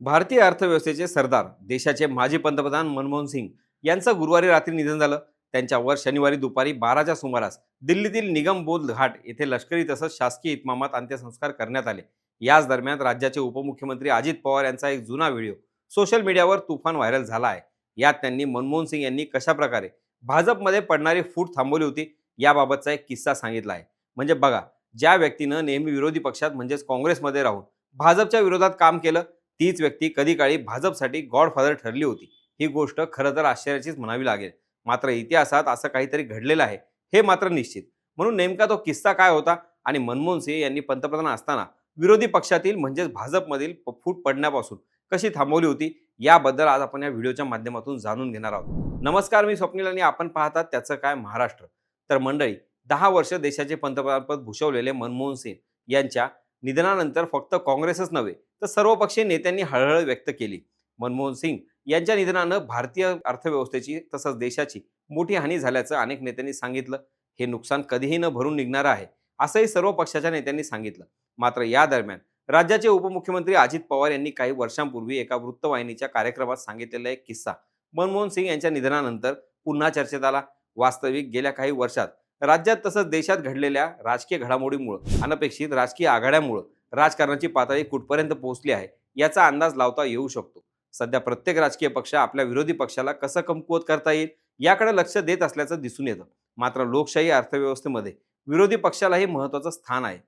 भारतीय अर्थव्यवस्थेचे सरदार देशाचे माजी पंतप्रधान मनमोहन सिंग यांचं गुरुवारी रात्री निधन झालं. त्यांच्यावर शनिवारी दुपारी बाराच्या सुमारास दिल्लीतील निगम बोध घाट येथे लष्करी तसंच शासकीय इतमामात अंत्यसंस्कार करण्यात आले. याच दरम्यान राज्याचे उपमुख्यमंत्री अजित पवार यांचा एक जुना व्हिडिओ सोशल मीडियावर तुफान व्हायरल झाला आहे. यात त्यांनी मनमोहन सिंग यांनी कशा प्रकारे भाजपमध्ये पडणारी फूट थांबवली होती याबाबतचा एक किस्सा सांगितला आहे. म्हणजे बघा ज्या व्यक्तीनं नेहमी विरोधी पक्षात म्हणजेच काँग्रेसमध्ये राहून भाजपच्या विरोधात काम केलं तीच व्यक्ती कधी काळी भाजपसाठी गॉडफादर ठरली होती. ही गोष्ट खरं तर आश्चर्याचीच म्हणावी लागेल. मात्र इतिहासात असं काहीतरी घडलेलं आहे हे मात्र निश्चित. म्हणून नेमका तो किस्सा काय होता आणि मनमोहन सिंग यांनी पंतप्रधान असताना विरोधी पक्षातील म्हणजेच भाजपमधील फूट पडण्यापासून कशी थांबवली होती याबद्दल आज आपण या व्हिडिओच्या माध्यमातून जाणून घेणार आहोत. नमस्कार मी स्वप्नील आणि आपण पाहतात त्याचं काय महाराष्ट्र. तर मंडळी दहा वर्ष देशाचे पंतप्रधानपद भूषवलेले मनमोहन सिंग यांच्या निधनानंतर फक्त काँग्रेसच नव्हे तर सर्वपक्षीय नेत्यांनी हळहळ व्यक्त केली. मनमोहन सिंग यांच्या निधनानं भारतीय अर्थव्यवस्थेची तसंच देशाची मोठी हानी झाल्याचं अनेक नेत्यांनी सांगितलं. हे नुकसान कधीही न भरून निघणार आहे असंही सर्व पक्षाच्या नेत्यांनी सांगितलं. मात्र या दरम्यान राज्याचे उपमुख्यमंत्री अजित पवार यांनी काही वर्षांपूर्वी एका वृत्तवाहिनीच्या कार्यक्रमात सांगितलेला एक किस्सा. मनमोहन सिंग यांच्या निधनानंतर पुन्हा चर्चेत आला. वास्तविक गेल्या काही वर्षात राज्यात तसंच देशात घडलेल्या राजकीय घडामोडीमुळं अनपेक्षित राजकीय आघाड्यामुळं राजकारणाची पातळी कुठपर्यंत पोहोचली आहे याचा अंदाज लावता येऊ शकतो. सध्या प्रत्येक राजकीय पक्ष आपल्या विरोधी पक्षाला कसं कमकुवत करता येईल याकडे लक्ष देत असल्याचं दिसून येतं. मात्र लोकशाही अर्थव्यवस्थेमध्ये विरोधी पक्षालाही महत्त्वाचं स्थान आहे.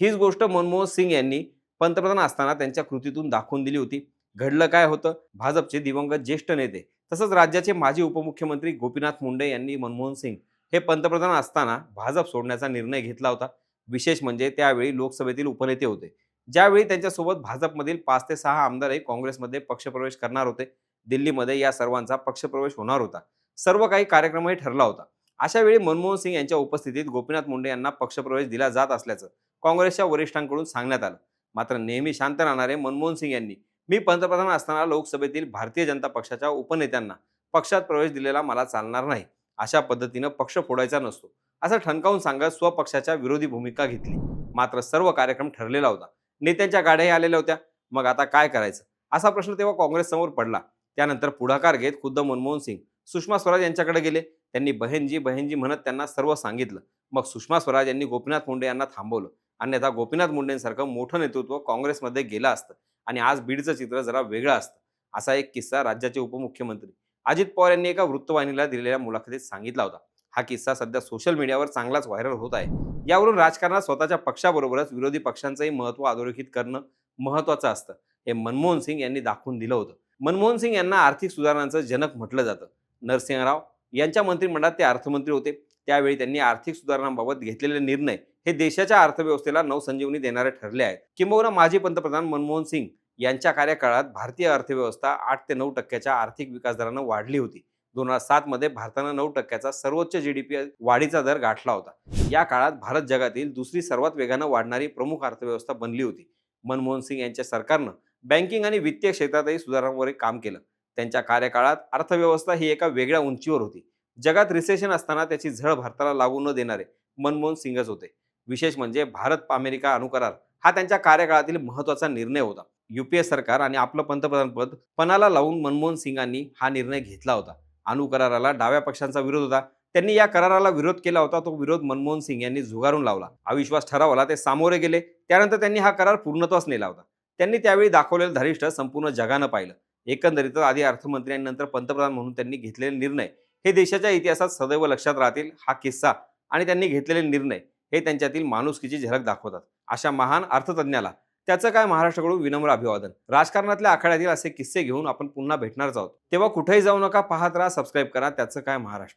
हीच गोष्ट मनमोहन सिंग यांनी पंतप्रधान असताना त्यांच्या कृतीतून दाखवून दिली होती. घडलं काय होतं? भाजपचे दिवंगत ज्येष्ठ नेते तसंच राज्याचे माजी उपमुख्यमंत्री गोपीनाथ मुंडे यांनी मनमोहन सिंग हे पंतप्रधान असताना भाजप सोडण्याचा निर्णय घेतला होता. विशेष म्हणजे त्यावेळी लोकसभेतील उपनेते होते. ज्यावेळी त्यांच्यासोबत भाजपमधील पाच ते सहा आमदारही काँग्रेसमध्ये पक्षप्रवेश करणार होते. दिल्लीमध्ये या सर्वांचा पक्षप्रवेश होणार होता. सर्व काही कार्यक्रमही ठरला होता. अशा वेळी मनमोहन सिंग यांच्या उपस्थितीत गोपीनाथ मुंडे यांना पक्षप्रवेश दिला जात असल्याचं काँग्रेसच्या वरिष्ठांकडून सांगण्यात आलं. मात्र नेहमी शांत राहणारे मनमोहन सिंग यांनी मी पंतप्रधान असताना लोकसभेतील भारतीय जनता पक्षाच्या उपनेत्यांना पक्षात प्रवेश दिलेला मला चालणार नाही. अशा पद्धतीनं पक्ष फोडायचा नसतो. असं ठणकावून सांगत स्वपक्षाच्या विरोधी भूमिका घेतली. मात्र सर्व कार्यक्रम ठरलेला होता. नेत्यांच्या गाड्याही आलेल्या होत्या. मग आता काय करायचं? असा प्रश्न तेव्हा काँग्रेस समोर पडला. त्यानंतर पुढाकार घेत खुद्द मनमोहन सिंग सुषमा स्वराज यांच्याकडे गेले. त्यांनी बहेनजी बहेनजी म्हणत त्यांना सर्व सांगितलं. मग सुषमा स्वराज यांनी गोपीनाथ मुंडे यांना थांबवलं. अन्यथा गोपीनाथ मुंडेंसारखं मोठं नेतृत्व काँग्रेसमध्ये गेलं असतं. आणि आज बीडचं चित्र जरा वेगळं असतं. असा एक किस्सा राज्याचे उपमुख्यमंत्री अजित पवार यांनी एका वृत्तवाहिनीला दिलेल्या मुलाखतीत सांगितला होता. हा किस्सा सध्या सोशल मीडियावर चांगलाच व्हायरल होत आहे. यावरून राजकारणात स्वतःच्या पक्षाबरोबरच विरोधी पक्षांचंही महत्त्व अधोरेखित करणं महत्त्वाचं असतं. हे मनमोहन सिंग यांनी दाखवून दिलं होतं. मनमोहन सिंग यांना आर्थिक सुधारणांचं जनक म्हटलं जातं. नरसिंहराव यांच्या मंत्रिमंडळात ते अर्थमंत्री होते. त्यावेळी त्यांनी आर्थिक सुधारणांबाबत घेतलेले निर्णय हे देशाच्या अर्थव्यवस्थेला नवसंजीवनी देणारे ठरले आहेत. किंबहुना माजी पंतप्रधान मनमोहन सिंग यांच्या कार्यकाळात भारतीय अर्थव्यवस्था आठ ते नऊ टक्क्याच्या आर्थिक विकास दरानं वाढली होती. दोन हजार सातमध्ये भारतानं नऊ टक्क्याचा सर्वोच्च जी डी पी वाढीचा दर गाठला होता. या काळात भारत जगातील दुसरी सर्वात वेगानं वाढणारी प्रमुख अर्थव्यवस्था बनली होती. मनमोहन सिंग यांच्या सरकारनं बँकिंग आणि वित्तीय क्षेत्रातही सुधारणांवर काम केलं. त्यांच्या कार्यकाळात अर्थव्यवस्था ही एका वेगळ्या उंचीवर होती. जगात रिसेशन असताना त्याची झळ भारताला लागू न देणारे मनमोहन सिंगच होते. विशेष म्हणजे भारत अमेरिका अनुकरार हा त्यांच्या कार्यकाळातील महत्त्वाचा निर्णय होता. युपीए सरकार आणि आपलं पंतप्रधानपद पणाला लावून मनमोहन सिंगांनी हा निर्णय घेतला होता. अनुकराराला डाव्या पक्षांचा विरोध होता. त्यांनी या कराराला विरोध केला होता. तो विरोध मनमोहन सिंग यांनी झुगारून लावला. अविश्वास ठरावाला ते सामोरे गेले. त्यानंतर त्यांनी हा करार पूर्णत्वास नेला होता. त्यांनी त्यावेळी दाखवलेलं धारिष्ठ संपूर्ण जगानं पाहिलं. एकंदरीत आधी अर्थमंत्री आणि नंतर पंतप्रधान म्हणून त्यांनी घेतलेले निर्णय हे देशाच्या इतिहासात सदैव लक्षात राहतील. हा किस्सा आणि त्यांनी घेतलेले निर्णय हे त्यांच्यातील माणुसकीची झलक दाखवतात. अशा महान अर्थतज्ञाला त्याचं काय महाराष्ट्राकडून विनम्र अभिवादन? राजकारणातल्या आखाड्यातील असे किस्से घेऊन आपण पुन्हा भेटणारच आहोत. तेव्हा कुठेही जाऊ नका पाहत राहा सबस्क्राईब करा. त्याचं काय महाराष्ट्र?